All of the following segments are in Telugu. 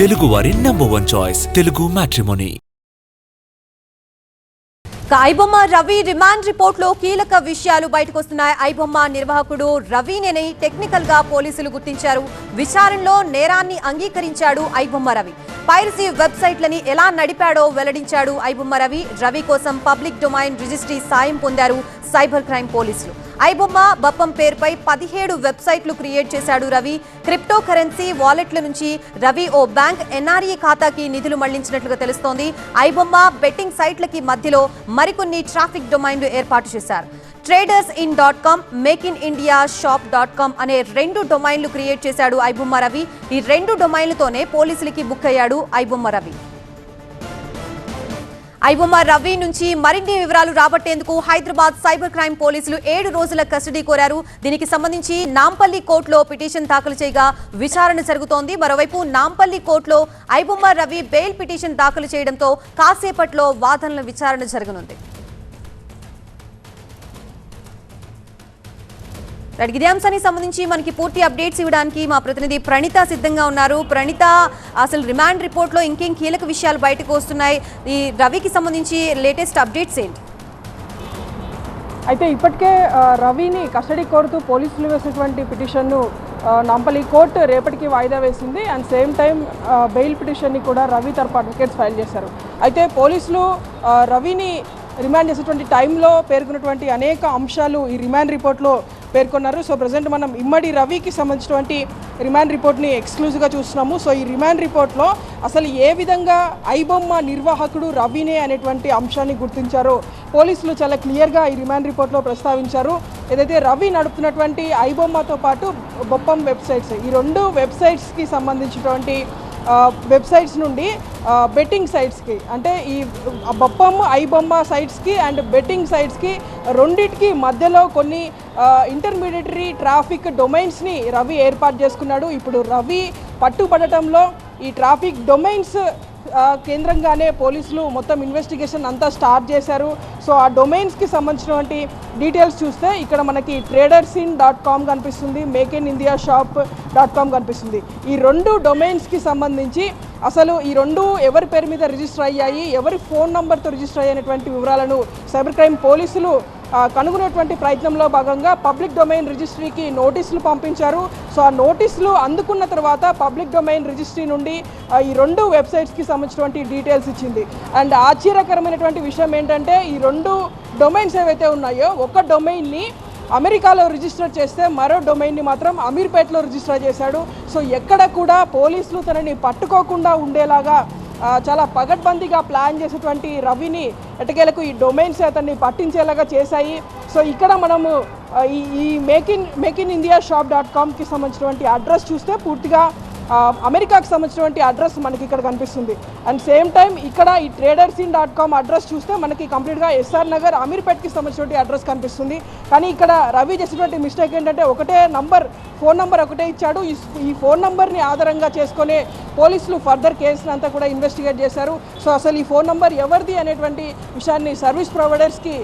తెలుగువారి number one choice Telugu matrimony iBomma Ravi remand రిపోర్ట్లో కీలక విషయాలు బయటకొస్తున్నాయి. ఐబొమ్మ నిర్వాహకుడు రవినేని టెక్నికల్గా పోలీసులు గుర్తించారు. విచారణలో నేరాన్ని అంగీకరించాడు ఐబొమ్మ రవి. పైరసీ వెబ్సైట్లని ఎలా నడిపాడో వెల్లడించాడు ఐబొమ్మ రవి. రవి కోసం పబ్లిక్ డొమైన్ రిజిస్ట్రీ సాయం పొందారు. సైబర్ క్రైమ్ పోలీసులు. ఐబొమ్మ బప్పం పేరుపై పదిహేడు వెబ్సైట్లు క్రియేట్ చేశాడు రవి. క్రిప్టో కరెన్సీ వాలెట్ల నుంచి రవి ఓ బ్యాంక్ ఎన్ఆర్ఈ ఖాతాకి నిధులు మళ్ళించినట్లుగా తెలుస్తోంది. ఐబొమ్మ బెట్టింగ్ సైట్లకి మధ్యలో మరికొన్ని ట్రాఫిక్ డొమైన్లు ఏర్పాటు చేశారు. Traders in dot com make in India shop dot com అనే రెండు డొమైన్లు క్రియేట్ చేశాడు ఐబొమ్మ రవి. ఈ రెండు డొమైన్లతోనే పోలీసులకి బుక్ అయ్యాడు ఐబొమ్మ రవి. ఐబొమ్మ రవి నుంచి మరిన్ని వివరాలు రాబట్టేందుకు హైదరాబాద్ సైబర్ క్రైమ్ పోలీసులు ఏడు రోజుల కస్టడీ కోరారు. దీనికి సంబంధించి నాంపల్లి కోర్టులో పిటిషన్ దాఖలు చేయగా విచారణ జరుగుతోంది. మరోవైపు నాంపల్లి కోర్టులో ఐబొమ్మ రవి బెయిల్ పిటిషన్ దాఖలు చేయడంతో కాసేపట్లో వాదనల విచారణ జరగనుంది. ఇదే అంశానికి సంబంధించి మనకి పూర్తి అప్డేట్స్ ఇవ్వడానికి మా ప్రతినిధి ప్రణిత సిద్ధంగా ఉన్నారు. ప్రణిత అసలు రిమాండ్ రిపోర్ట్లో ఇంకేం కీలక విషయాలు బయటకు వస్తున్నాయి? ఈ రవికి సంబంధించి లేటెస్ట్ అప్డేట్స్ ఏంటి? అయితే ఇప్పటికే రవిని కస్టడీ కోరుతూ పోలీసులు వేసినటువంటి పిటిషన్ను ఆ, నాంపల్లి కోర్టు రేపటికి వాయిదా వేసింది. అండ్ సేమ్ టైం బెయిల్ పిటిషన్ని కూడా రవి తరపు అడ్వకేట్స్ ఫైల్ చేశారు. అయితే పోలీసులు రవిని రిమాండ్ చేసేటువంటి టైంలో పేర్కొన్నటువంటి అనేక అంశాలు ఈ రిమాండ్ రిపోర్ట్లో పేర్కొన్నారు. సో ప్రజెంట్ మనం ఇమ్మడి రవికి సంబంధించినటువంటి రిమాండ్ రిపోర్ట్ని ఎక్స్క్లూజివ్గా చూస్తున్నాము. సో ఈ రిమాండ్ రిపోర్ట్లో అసలు ఏ విధంగా ఐబొమ్మ నిర్వాహకుడు రవినే అనేటువంటి అంశాన్ని గుర్తించారో పోలీసులు చాలా క్లియర్గా ఈ రిమాండ్ రిపోర్ట్లో ప్రస్తావించారు. ఏదైతే రవి నడుపుతున్నటువంటి ఐబొమ్మతో పాటు బొప్పం వెబ్సైట్స్ ఈ రెండు వెబ్సైట్స్కి సంబంధించినటువంటి వెబ్సైట్స్ నుండి బెట్టింగ్ సైట్స్కి అంటే ఈ బొప్పమ్మ ఐబొమ్మ సైట్స్కి అండ్ బెట్టింగ్ సైట్స్కి రెండింటికి మధ్యలో కొన్ని ఇంటర్మీడియటరీ ట్రాఫిక్ డొమైన్స్ని రవి ఏర్పాటు చేసుకున్నాడు. ఇప్పుడు రవి పట్టుబడటంలో ఈ ట్రాఫిక్ డొమైన్స్ కేంద్రంగానే పోలీసులు మొత్తం ఇన్వెస్టిగేషన్ అంతా స్టార్ట్ చేశారు. సో ఆ డొమైన్స్కి సంబంధించినటువంటి డీటెయిల్స్ చూస్తే ఇక్కడ మనకి ట్రేడర్స్ ఇన్ డాట్ కామ్ కనిపిస్తుంది make in India shop dot com కనిపిస్తుంది. ఈ రెండు డొమైన్స్కి సంబంధించి అసలు ఈ రెండు ఎవరి పేరు మీద రిజిస్టర్ అయ్యాయి ఎవరి ఫోన్ నంబర్తో రిజిస్టర్ అయ్యేటువంటి వివరాలను సైబర్ క్రైమ్ పోలీసులు కనుగొనేటువంటి ప్రయత్నంలో భాగంగా పబ్లిక్ డొమైన్ రిజిస్ట్రీకి నోటీసులు పంపించారు. సో ఆ నోటీసులు అందుకున్న తర్వాత పబ్లిక్ డొమైన్ రిజిస్ట్రీ నుండి ఈ రెండు వెబ్సైట్స్కి సంబంధించినటువంటి డీటెయిల్స్ ఇచ్చింది. అండ్ ఆశ్చర్యకరమైనటువంటి విషయం ఏంటంటే ఈ రెండు డొమైన్స్ ఏవైతే ఉన్నాయో ఒక డొమైన్ని అమెరికాలో రిజిస్టర్ చేస్తే మరో డొమైన్ని మాత్రం అమీర్పేటలో రిజిస్టర్ చేశాడు. సో ఎక్కడ కూడా పోలీసులు తనని పట్టుకోకుండా ఉండేలాగా చాలా పగడ్బందీగా ప్లాన్ చేసేటువంటి రవిని ఎటకేలకు ఈ డొమైన్స్ అతన్ని పట్టించేలాగా చేశాయి. సో ఇక్కడ మనము ఈ ఈ make in make in India shop dot కామ్కి సంబంధించినటువంటి అడ్రస్ చూస్తే పూర్తిగా అమెరికాకి సంబంధించినటువంటి అడ్రస్ మనకి ఇక్కడ కనిపిస్తుంది. అండ్ సేమ్ టైం ఇక్కడ ఈ traders in dot com address చూస్తే మనకి కంప్లీట్గా ఎస్ఆర్ నగర్ అమీర్పేట్కి సంబంధించినటువంటి అడ్రస్ కనిపిస్తుంది. కానీ ఇక్కడ రవి చేసినటువంటి మిస్టేక్ ఏంటంటే ఒకటే నంబర్ ఫోన్ నంబర్ ఒకటే ఇచ్చాడు. ఈ ఫోన్ నంబర్ని ఆధారంగా చేసుకునే పోలీసులు ఫర్దర్ కేసులంతా అంతా కూడా ఇన్వెస్టిగేట్ చేశారు. సో అసలు ఈ ఫోన్ నంబర్ ఎవరిది అనేటువంటి విషయాన్ని సర్వీస్ ప్రొవైడర్స్కి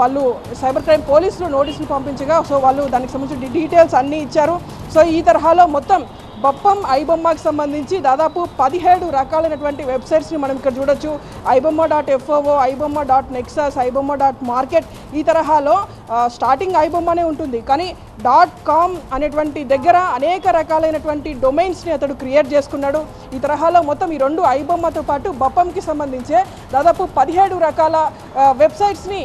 వాళ్ళు సైబర్ క్రైమ్ పోలీసులు నోటీసులు పంపించగా సో వాళ్ళు దానికి సంబంధించిన డీటెయిల్స్ అన్నీ ఇచ్చారు. సో ఈ తరహాలో మొత్తం బొప్పం ఐబొమ్మకి సంబంధించి దాదాపు పదిహేడు రకాలైనటువంటి వెబ్సైట్స్ని మనం ఇక్కడ చూడొచ్చు. IBomma dot F O O iBomma dot nexus iBomma dot market ఈ తరహాలో స్టార్టింగ్ ఐబొమ్మనే ఉంటుంది. కానీ డాట్ కామ్ అనేటువంటి దగ్గర అనేక రకాలైనటువంటి డొమైన్స్ని అతడు క్రియేట్ చేసుకున్నాడు. ఈ తరహాలో మొత్తం ఈ రెండు ఐబొమ్మతో పాటు బొప్పంకి సంబంధించే దాదాపు పదిహేడు రకాల వెబ్సైట్స్ని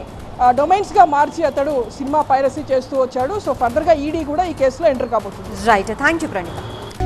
డొమైన్స్గా మార్చి అతడు సినిమా పైరసీ చేస్తూ వచ్చాడు. సో ఫర్దర్గా ఈడీ కూడా ఈ కేసులో ఎంటర్ కాబోతుంది. Right. Thank you Praneetha.